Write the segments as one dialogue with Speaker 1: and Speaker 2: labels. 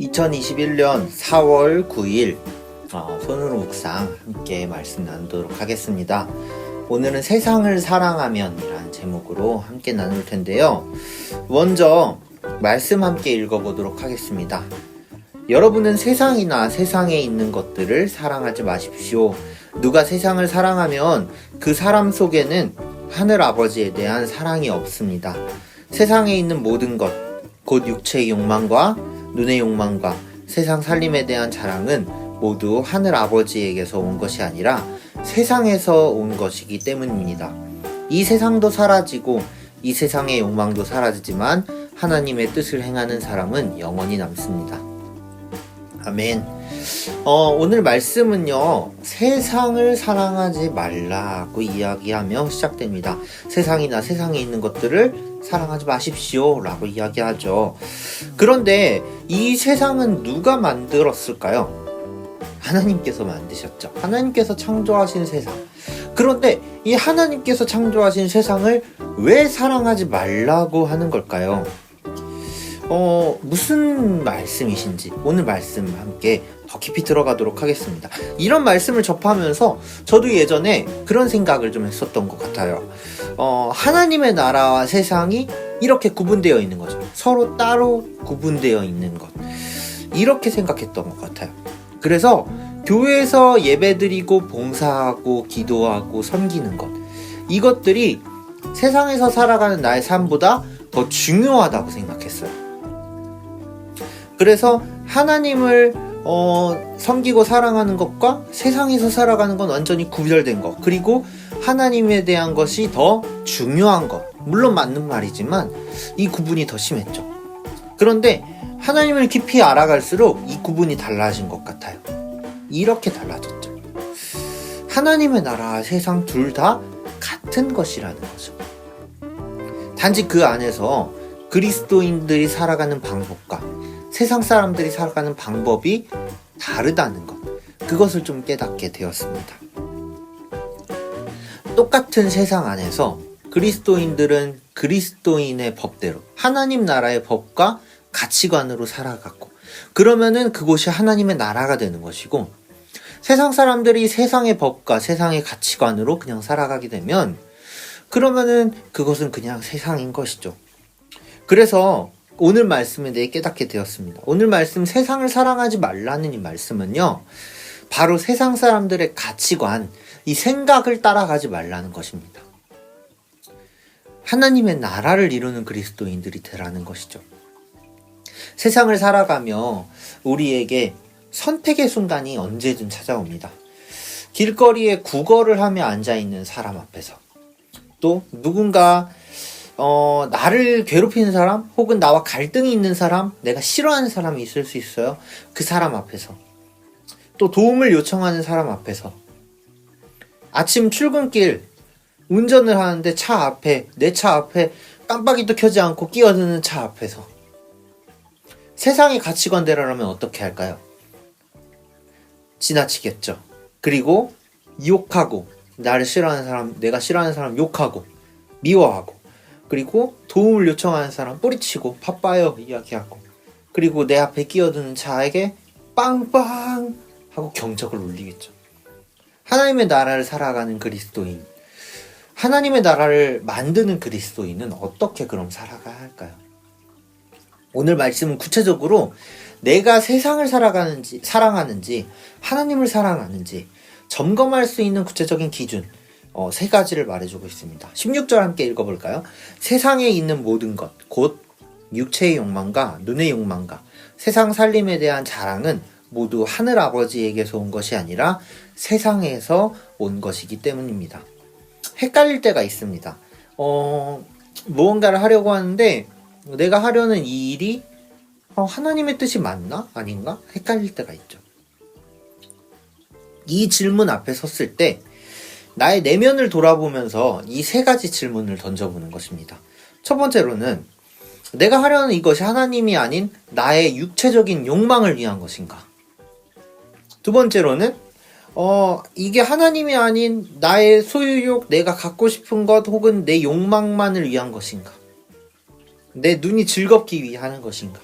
Speaker 1: 2021년 4월 9일 어, 손으로 묵상 함께 말씀 나누도록 하겠습니다. 오늘은 세상을 사랑하면 이라는 제목으로 함께 나눌 텐데요. 먼저 말씀 함께 읽어보도록 하겠습니다. 여러분은 세상이나 세상에 있는 것들을 사랑하지 마십시오. 누가 세상을 사랑하면 그 사람 속에는 하늘 아버지에 대한 사랑이 없습니다. 세상에 있는 모든 것, 곧 육체의 욕망과 눈의 욕망과 세상 살림에 대한 자랑은 모두 하늘 아버지에게서 온 것이 아니라 세상에서 온 것이기 때문입니다. 이 세상도 사라지고 이 세상의 욕망도 사라지지만 하나님의 뜻을 행하는 사람은 영원히 남습니다. 아멘. 어, 오늘 말씀은요, 세상을 사랑하지 말라고 이야기하며 시작됩니다. 세상이나 세상에 있는 것들을 사랑하지 마십시오. 라고 이야기하죠. 그런데 이 세상은 누가 만들었을까요? 하나님께서 만드셨죠. 하나님께서 창조하신 세상. 그런데 이 하나님께서 창조하신 세상을 왜 사랑하지 말라고 하는 걸까요? 어, 무슨 말씀이신지 오늘 말씀 함께 더 깊이 들어가도록 하겠습니다. 이런 말씀을 접하면서 저도 예전에 그런 생각을 좀 했었던 것 같아요. 어, 하나님의 나라와 세상이 이렇게 구분되어 있는 거죠. 서로 따로 구분되어 있는 것. 이렇게 생각했던 것 같아요. 그래서 교회에서 예배드리고 봉사하고 기도하고 섬기는 것. 이것들이 세상에서 살아가는 나의 삶보다 더 중요하다고 생각했어요. 그래서 하나님을 어, 섬기고 사랑하는 것과 세상에서 살아가는 건 완전히 구별된 것. 그리고 하나님에 대한 것이 더 중요한 것. 물론 맞는 말이지만 이 구분이 더 심했죠. 그런데 하나님을 깊이 알아갈수록 이 구분이 달라진 것 같아요. 이렇게 달라졌죠. 하나님의 나라와 세상 둘 다 같은 것이라는 거죠. 단지 그 안에서 그리스도인들이 살아가는 방법과 세상 사람들이 살아가는 방법이 다르다는 것. 그것을 좀 깨닫게 되었습니다. 똑같은 세상 안에서 그리스도인들은 그리스도인의 법대로 하나님 나라의 법과 가치관으로 살아갔고 그러면은 그곳이 하나님의 나라가 되는 것이고 세상 사람들이 세상의 법과 세상의 가치관으로 그냥 살아가게 되면 그러면은 그것은 그냥 세상인 것이죠. 그래서 오늘 말씀에 대해 깨닫게 되었습니다. 오늘 말씀 세상을 사랑하지 말라는 이 말씀은요. 바로 세상 사람들의 가치관, 이 생각을 따라가지 말라는 것입니다. 하나님의 나라를 이루는 그리스도인들이 되라는 것이죠. 세상을 살아가며 우리에게 선택의 순간이 언제든 찾아옵니다. 길거리에 구걸을 하며 앉아 있는 사람 앞에서 또 누군가 어, 나를 괴롭히는 사람, 혹은 나와 갈등이 있는 사람, 내가 싫어하는 사람이 있을 수 있어요. 그 사람 앞에서. 또 도움을 요청하는 사람 앞에서. 아침 출근길, 운전을 하는데 차 앞에, 내 차 앞에 깜빡이도 켜지 않고 끼어드는 차 앞에서. 세상의 가치관대로라면 어떻게 할까요? 지나치겠죠. 그리고 욕하고, 나를 싫어하는 사람, 내가 싫어하는 사람 욕하고, 미워하고, 그리고 도움을 요청하는 사람 뿌리치고 바빠요 이야기하고 그리고 내 앞에 끼어드는 자에게 빵빵 하고 경적을 울리겠죠. 하나님의 나라를 살아가는 그리스도인 하나님의 나라를 만드는 그리스도인은 어떻게 그럼 살아가야 할까요? 오늘 말씀은 구체적으로 내가 세상을 살아가는지 사랑하는지 하나님을 사랑하는지 점검할 수 있는 구체적인 기준 어, 세 가지를 말해주고 있습니다. 16절 함께 읽어볼까요? 세상에 있는 모든 것, 곧 육체의 욕망과 눈의 욕망과 세상 살림에 대한 자랑은 모두 하늘 아버지에게서 온 것이 아니라 세상에서 온 것이기 때문입니다. 헷갈릴 때가 있습니다. 어, 무언가를 하려고 하는데 내가 하려는 이 일이 어, 하나님의 뜻이 맞나? 아닌가? 헷갈릴 때가 있죠. 이 질문 앞에 섰을 때 나의 내면을 돌아보면서 이 세 가지 질문을 던져보는 것입니다. 첫 번째로는 내가 하려는 이것이 하나님이 아닌 나의 육체적인 욕망을 위한 것인가? 두 번째로는 어, 이게 하나님이 아닌 나의 소유욕, 내가 갖고 싶은 것 혹은 내 욕망만을 위한 것인가? 내 눈이 즐겁기 위해 하는 것인가?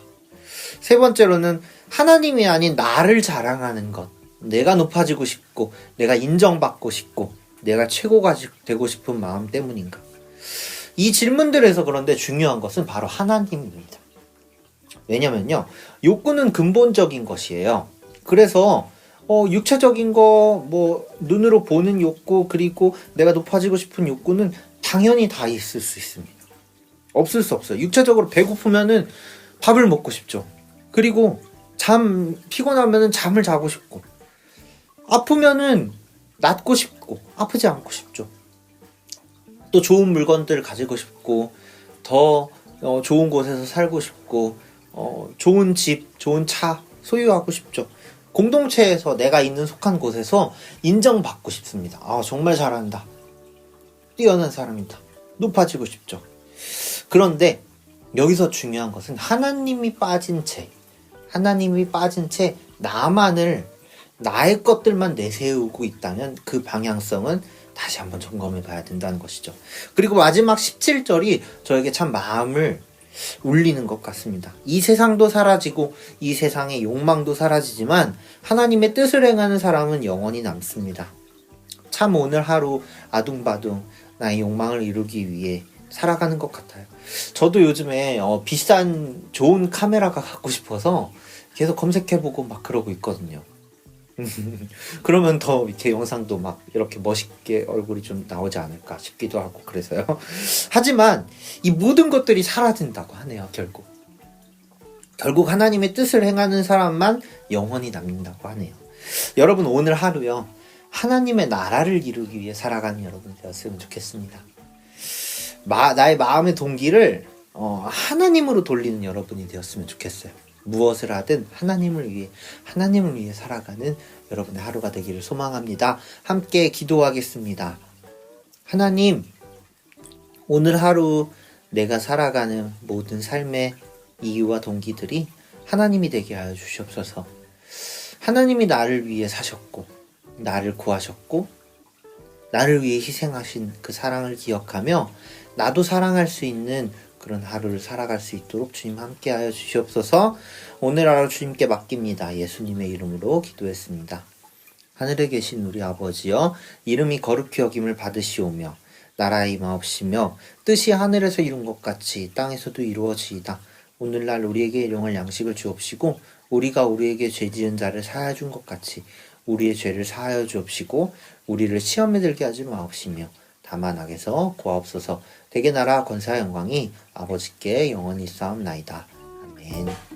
Speaker 1: 세 번째로는 하나님이 아닌 나를 자랑하는 것. 내가 높아지고 싶고, 내가 인정받고 싶고, 내가 최고가 되고 싶은 마음 때문인가. 이 질문들에서 그런데 중요한 것은 바로 하나님입니다. 왜냐면요, 욕구는 근본적인 것이에요. 그래서, 어, 육체적인 거, 뭐, 눈으로 보는 욕구, 그리고 내가 높아지고 싶은 욕구는 당연히 다 있을 수 있습니다. 없을 수 없어요. 육체적으로 배고프면은 밥을 먹고 싶죠. 그리고 잠, 피곤하면은 잠을 자고 싶고, 아프면은 낫고 싶고, 아프지 않고 싶죠. 또 좋은 물건들을 가지고 싶고, 더 어, 좋은 곳에서 살고 싶고, 어, 좋은 집, 좋은 차 소유하고 싶죠. 공동체에서 내가 있는 속한 곳에서 인정받고 싶습니다. 아, 정말 잘한다. 뛰어난 사람이다. 높아지고 싶죠. 그런데 여기서 중요한 것은 하나님이 빠진 채, 하나님이 빠진 채 나만을 나의 것들만 내세우고 있다면 그 방향성은 다시 한번 점검해 봐야 된다는 것이죠. 그리고 마지막 17절이 저에게 참 마음을 울리는 것 같습니다. 이 세상도 사라지고 이 세상의 욕망도 사라지지만 하나님의 뜻을 행하는 사람은 영원히 남습니다. 참 오늘 하루 아둥바둥 나의 욕망을 이루기 위해 살아가는 것 같아요. 저도 요즘에 어, 비싼 좋은 카메라가 갖고 싶어서 계속 검색해보고 막 그러고 있거든요. 그러면 더 이렇게 영상도 막 이렇게 멋있게 얼굴이 좀 나오지 않을까 싶기도 하고 그래서요. 하지만 이 모든 것들이 사라진다고 하네요, 결국. 결국 하나님의 뜻을 행하는 사람만 영원히 남는다고 하네요. 여러분 오늘 하루요. 하나님의 나라를 이루기 위해 살아가는 여러분 되었으면 좋겠습니다. 마, 나의 마음의 동기를 어, 하나님으로 돌리는 여러분이 되었으면 좋겠어요. 무엇을 하든 하나님을 위해 하나님을 위해 살아가는 여러분의 하루가 되기를 소망합니다. 함께 기도하겠습니다. 하나님, 오늘 하루 내가 살아가는 모든 삶의 이유와 동기들이 하나님이 되게 하여 주시옵소서. 하나님이 나를 위해 사셨고, 나를 구하셨고, 나를 위해 희생하신 그 사랑을 기억하며, 나도 사랑할 수 있는 그런 하루를 살아갈 수 있도록 주님 함께하여 주시옵소서. 오늘 하루 주님께 맡깁니다. 예수님의 이름으로 기도했습니다. 하늘에 계신 우리 아버지여 이름이 거룩히 여김을 받으시오며 나라의 임하옵시며 뜻이 하늘에서 이룬 것 같이 땅에서도 이루어지이다. 오늘날 우리에게 일용할 양식을 주옵시고 우리가 우리에게 죄 지은 자를 사하여 준 것 같이 우리의 죄를 사하여 주옵시고 우리를 시험에 들게 하지 마옵시며 다만 악에서 구하옵소서 대개 나라 권사 영광이 아버지께 영원히 싸움나이다. 아멘.